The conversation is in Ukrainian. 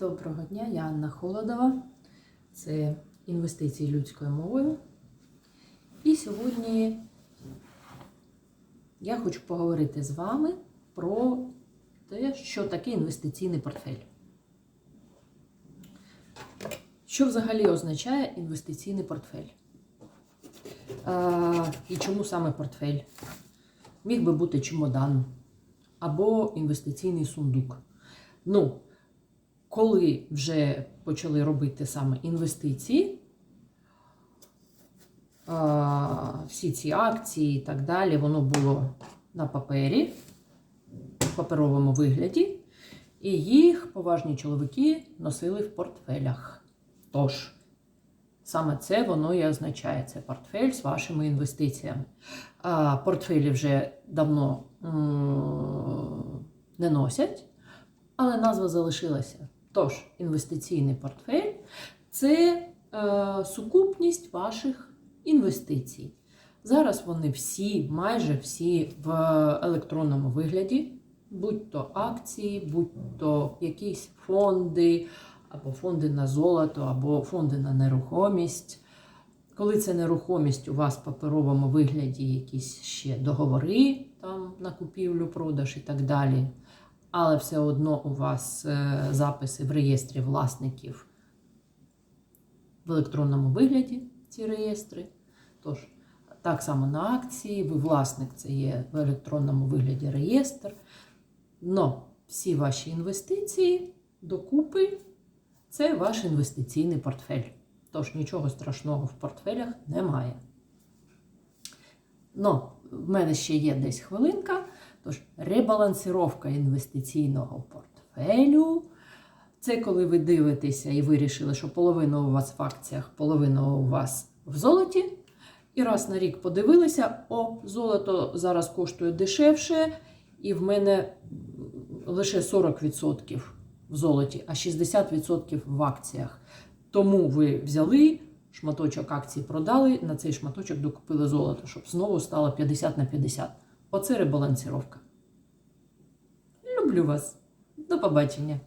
Доброго дня, я Анна Холодова. Це інвестиції людською мовою. І сьогодні я хочу поговорити з вами про те, що таке інвестиційний портфель. Що взагалі означає інвестиційний портфель? А, і чому саме портфель? Міг би бути чемодан або інвестиційний сундук. Ну, коли вже почали робити саме інвестиції, всі ці акції і так далі, воно було на папері, в паперовому вигляді, і їх поважні чоловіки носили в портфелях. Тож, саме це воно і означає це портфель з вашими інвестиціями. Портфелі вже давно не носять, але назва залишилася. Тож, інвестиційний портфель це е, сукупність ваших інвестицій. Зараз вони всі, майже всі в електронному вигляді, будь-то акції, будь-то якісь фонди, або фонди на золото, або фонди на нерухомість. Коли це нерухомість, у вас в паперовому вигляді якісь ще договори там, на купівлю, продаж і так далі. Але все одно у вас е, записи в реєстрі власників в електронному вигляді, ці реєстри. Тож, так само на акції, ви власник це є в електронному вигляді реєстр. Но всі ваші інвестиції докупи це ваш інвестиційний портфель. Тож нічого страшного в портфелях немає. Но в мене ще є десь хвилинка. Тож ребалансировка інвестиційного портфелю. Це коли ви дивитеся і вирішили, що половина у вас в акціях, половина у вас в золоті. І раз на рік подивилися, о, золото зараз коштує дешевше, і в мене лише 40% в золоті, а 60% в акціях. Тому ви взяли шматочок акцій, продали, на цей шматочок докупили золото, щоб знову стало 50 на 50. Оце ребалансіровка. Люблю вас. До побачення.